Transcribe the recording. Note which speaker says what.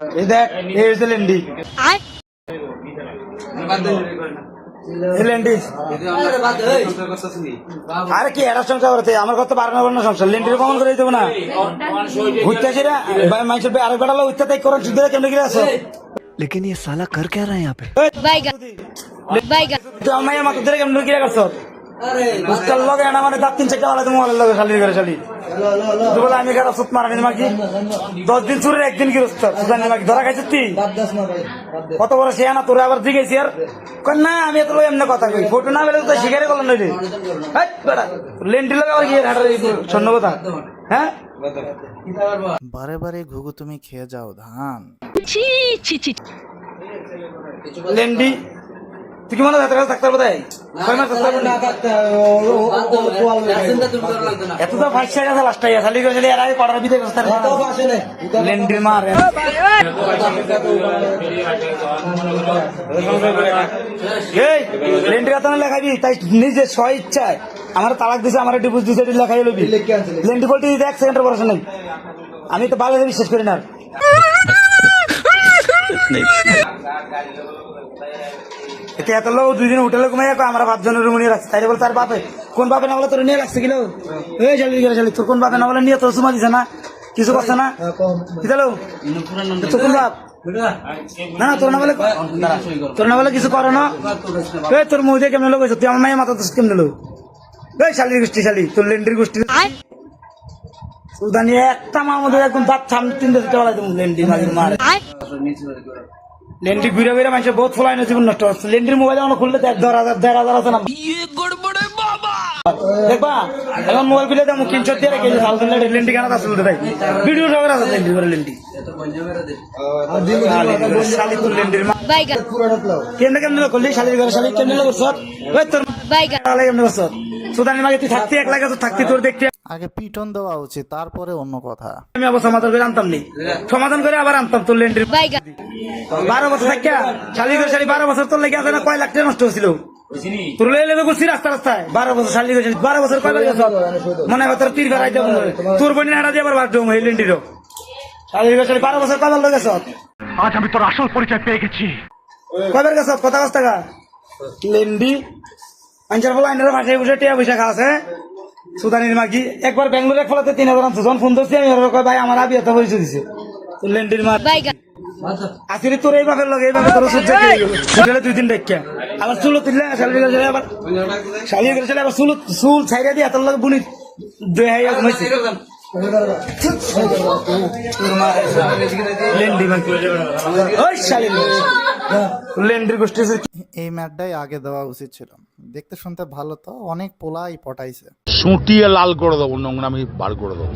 Speaker 1: এই দেখ এই হচ্ছে লেন্ডি এই লেন্ডি আরে কি এরা সংসার করতে আমার কথা বারো নম্বর না সংসার লেন্ডির কমন করে দেবো না ঘুরতে সেরা মানুষের আরেক বেড়ালো উঠতে তাই করেন শুধু কেমন গিয়ে আসো
Speaker 2: लेकिन ये साला कर क्या रहा है यहाँ पे
Speaker 3: বাইগান বাইগান
Speaker 1: তুই আমার মায়ের মাথা ধরে কেমন গিয়ে করছো উস্তার লগে না মানে দাঁত তিন চারটা আলাদা মোবাইলের লগে শালির করে শালি আমি কারা সুত মারা মাকি দশ দিন চুরের একদিন কি রুস্ত সুদানি ধরা খাইছিস তুই? কত বড় সে না তোরে আবার জিগেছি আর? না আমি এত এমনি কথা কই। ফটো না বেলে তো শিকারে করলাম নইলে। হাট বেড়া লেন্টি লগা আবার গিয়ে হাঁটার কথা। হ্যাঁ?
Speaker 4: বারে বারে ঘুঘু তুমি খেয়ে যাও ধান।
Speaker 1: লেন্ডি তুই কি মনে হয় থাকতে হবে ছয় মাস এত তো লাস্ট টাইয়া এর আগে ভিতরে মার এই কথা লেখাবি তাই নিজে স্ব ইচ্ছায়। আমার তালাক দিছে আমার ডিভোর্স দিছে এটা লেখাই লবি। লেন্ডি বলতে দিতে এক সেকেন্ডের পড়াশোনা নাই। আমি তো বাংলাদেশে বিশ্বাস করি না এতে লোক দুই দিন হোটেলে ঘুমাই রাখো আমরা পাঁচজনের রুম নিয়ে রাখছি তাই বলে তার বাপে কোন বাপে না বলে তোর নিয়ে রাখছে কিলো? এই শালি গেলে শালি তোর কোন বাপে না বলে নিয়ে তোর সুমা দিছে না? কিছু করছে না? কি তোর কোন বাপ? না না তোর না বলে তোর না বলে কিছু করে না। এই তোর মুখ দিয়ে কেমন লোক হয়েছে? তুই আমার মায়ের মাথা দোষ কেমন লোক? এই শালির গোষ্ঠী শালি তোর লেন্ডির গোষ্ঠী। সুদানি একটা মার মধ্যে একদম দাঁত সামনে তিনটে দিতে তুমি লেন্ডি মাঝে মার। লেন্ডি ঘুরে ঘুরে মানুষের বহুত ফলাই না জীবন নষ্ট হচ্ছে লেন্ডির মোবাইল আমার খুললে দেড় হাজার দেড় হাজার আছে না দেখবা এখন মোবাইল খুলে দাম কিনশো দিয়ে রেখে দিলে লেন্ডি কেন বলতে তাই ভিডিও সবার আছে লেন্ডি করে কেমনে কেমনে করলি? শালির ঘরে শালি কেমনে করছ? ওই তোর তুই থাকতে এক লাগে তো থাকতি তোর দেখতে
Speaker 4: আগে পিটন দেওয়া উচিত তারপরে অন্য কথা।
Speaker 1: আমি আবার সমাধান করে আনতাম নি। সমাধান করে আবার আনতাম তোর লেন্ডির বারো বছর থাকিয়া শালি করে শালি বারো বছর তোর লেগে আছে না কয় লাখ টাকা নষ্ট হয়েছিল? তোর লেগে লেগে করছি রাস্তা রাস্তায়। বারো বছর শালি করে শালি বারো বছর কয় বার গেছ মনে হয় তোর তীর বেড়াই দেবো তোর বোন হাঁটা দিয়ে আবার বার দেবো এই লেন্ডিরও। শালি করে শালি বারো বছর কয় বার লেগেছ?
Speaker 2: आज আমি তোর আসল পরিচয় পেয়ে গেছি।
Speaker 1: কয়বার গেছ কথা কস টাকা। লেন্ডি। আঞ্চার ফলে আইনের ভাষায় বসে টিয়া পয়সা খাওয়াছে সুদানির মাগি একবার ব্যাঙ্গালোর এক ফলাতে তিন হাজার আনছে। যখন ফোন ধরছি আমি ওরা কয় ভাই আমার আবি এত পরিচয় দিছে লেন্ডির মা তোর এই বাপের লগে এই বাপে তোর সহ্য করে। গেল হোটেলে দুই দিন দেখিয়া আবার চুল তুললে শালি করে আবার শালি করে আবার চুল চুল ছাইরা দিয়ে তোর লগে বুনি দুই হাই ঘুমাইছে। লেন্ডি ওই শালি লেন্ডির গোষ্ঠী আছে।
Speaker 4: এই ম্যাটটাই আগে দেওয়া উচিত ছিল দেখতে শুনতে ভালো তো অনেক পোলাই পটাইছে
Speaker 5: সুটিয়ে লাল করে দেবো নোংরা আমি বার করে দেবো